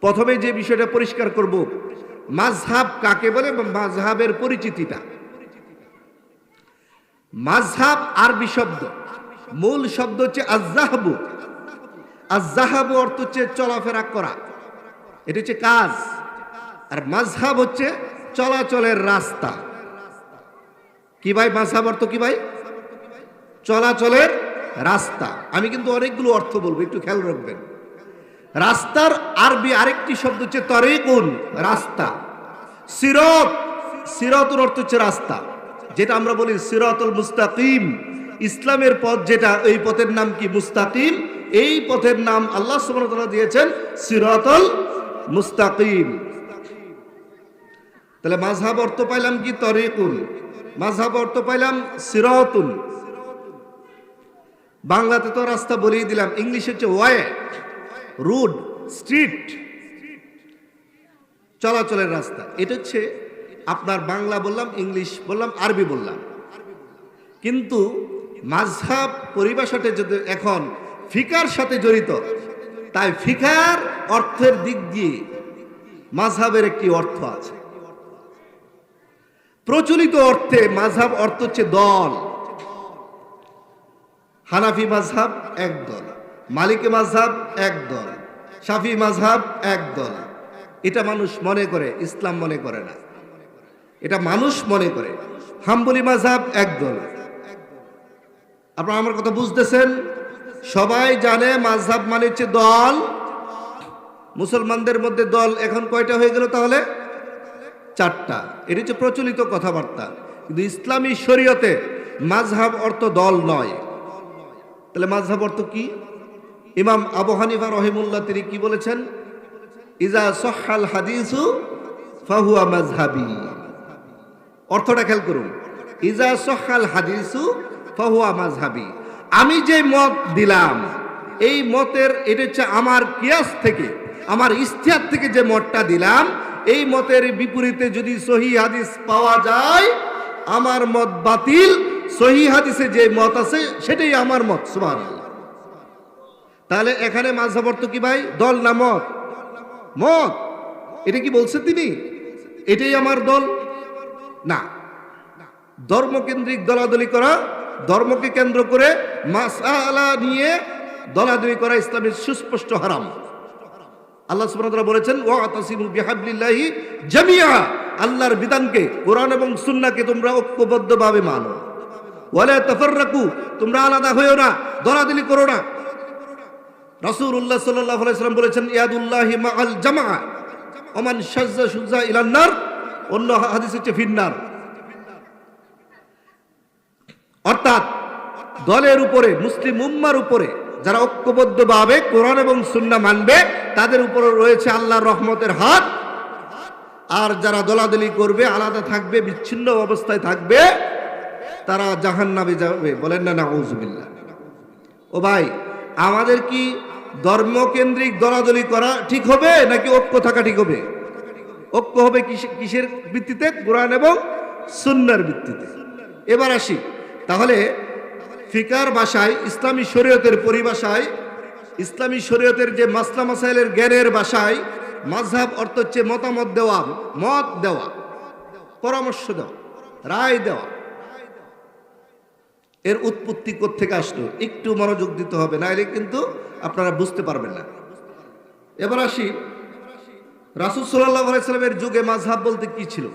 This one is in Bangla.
প্রথমে যে বিষয়টা পরিষ্কার করব, মাঝহাব কাকে বলে মাঝহাবের পরিচিতিটা? মাঝহাব আরবি শব্দ। মূল শব্দ হচ্ছে আজাহাবু আজাহাবু অর্থ হচ্ছে চলাফেরা করা। এটা হচ্ছে কাজ। আর মাঝহাব হচ্ছে চলাচলের রাস্তা। কি ভাই মাঝহাব অর্থ কি ভাই? চলাচলের রাস্তা। আমি কিন্তু অনেকগুলো অর্থ বলব, একটু খেয়াল রাখবেন। রাস্তার আরবি আরেকটি শব্দ হচ্ছে তরিকুন, রাস্তা। সিরত সিরতুর অর্থ হচ্ছে রাস্তা। যেটা আমরা বলি সিরতুল মুস্তাকিম। ইসলামের পথ যেটা, এই পথের নাম কি মুস্তাকিম? এই পথের নাম আল্লাহ তাআলা দিয়েছেন সিরাতুল মুস্তাকিম। তাহলে মাঝহাব অর্থ পাইলাম কি? তরিকুন। মাঝহাব অর্থ পাইলাম সিরাতুন। বাংলাতে তো রাস্তা বলেই দিলাম, ইংলিশ হচ্ছে ওয়ে রুড, স্ট্রিট, চলাচলের রাস্তা। এটা হচ্ছে আপনার বাংলা বললাম, ইংলিশ বললাম, আরবি বললাম। কিন্তু মাঝহাব, পরিভাষাতে যদি এখন ফিকার সাথে জড়িত, তাই ফিকার অর্থের দিক দিয়ে মাঝহাবের একটি অর্থ আছে। প্রচলিত অর্থে মাঝহাব অর্থ হচ্ছে দল। হানাফি মাঝহাব এক দল। মালিকি মাঝহাব এক দল, শাফি মাঝহাব এক দল। এটা মানুষ মনে করে, ইসলাম মনে করে না। এটা মানুষ মনে করে, হাম্বলি মাঝহাব এক দল। আপনারা আমার কথা বুঝতেছেন? সবাই জানে মাঝহাব মানে হচ্ছে দল। মুসলমানদের মধ্যে দল এখন কয়টা হয়ে গেল তাহলে? চারটা। এটি হচ্ছে প্রচলিত কথাবার্তা। কিন্তু ইসলামী শরীয়তে মাঝহাব অর্থ দল নয়। তাহলে মাঝহাব অর্থ কি? ইমাম আবু হানিফা রহিমুল্লাহ, তিনি কি বলেছেন? ইজা সহাল হাদিসু ফাহুয়া মাঝহাবি অর্থটা খেয়াল করুন। ইজা সহাল হাদিসু ফাহুয়া মাঝহাবি আমি যে মত দিলাম, এই মতের, এটা হচ্ছে আমার কিয়াস থেকে, আমার ইস্তিহার থেকে যে মতটা দিলাম, এই মতের বিপরীতে যদি সহি হাদিস পাওয়া যায়, আমার মত বাতিল। সহি হাদিসে যে মত আছে, সেটাই আমার মত সুবাহ তাহলে এখানে মাঝহাব অর্থ কি ভাই? দল না মত? মত। এটা কি বলছেন তিনি? এটাই আমার দল? না। ধর্মকেন্দ্রিক দলাদলি করা, ধর্মকে কেন্দ্র করে মাসালা নিয়ে দলাদলি করা ইসলামের সুস্পষ্ট হারাম। আল্লাহ সুবহানাহু বলেছেন ওয়া আতাসিমু বিহাবলিল্লাহি জামিয়া আল্লাহর বিধানকে, কোরআন এবং সুন্নাহকে তোমরা ঐক্যবদ্ধভাবে মানো। ওয়ালা তাফাররাকু, তোমরা আলাদা হইও না, দলাদলি করো না। সাল্লাল্লাহু আলাইহি সাল্লাম বলেছেন, ইয়াদুল্লাহি মাআল জামাআ, ওমান শাজ্জা সুজ্জা ইলান্নার অন্য হাদিস হচ্ছে ফিন্নার অর্থাৎ দলের উপরে, মুসলিম উম্মার উপরে যারা ঐক্যবদ্ধভাবে কোরআন এবং সুন্না মানবে, তাদের উপরে রয়েছে আল্লাহর রহমতের হাত। আর যারা দলাদলি করবে, আলাদা থাকবে, বিচ্ছিন্ন অবস্থায় থাকবে, তারা জাহান নামে যাবে। বলেন না, নাউজুবিল্লাহ। ও ভাই, আমাদের কি ধর্মকেন্দ্রিক দলাদলি করা ঠিক হবে নাকি ঐক্য থাকা ঠিক হবে? ঐক্য হবে কিসের ভিত্তিতে? কোরআন এবং সুন্নার ভিত্তিতে। এবার আসি। তাহলে ফিকার ভাষায় ইসলামী শরীয়তের পরিভাষায়, ইসলামী শরীয়তের যে মাসলা মাসাইলের জ্ঞানের ভাষায় মাঝহাব অর্থ হচ্ছে মতামত দেওয়া, মত দেওয়া, পরামর্শ দেওয়া, রায় দেওয়া। এর উৎপত্তি থেকে আসলো? একটু মনোযোগ দিতে হবে, নাইলে কিন্তু আপনারা বুঝতে পারবেন না। এবার আসি রাসুল সাল্লাহ আলাইসালামের যুগে মাঝহাব বলতে কি ছিল?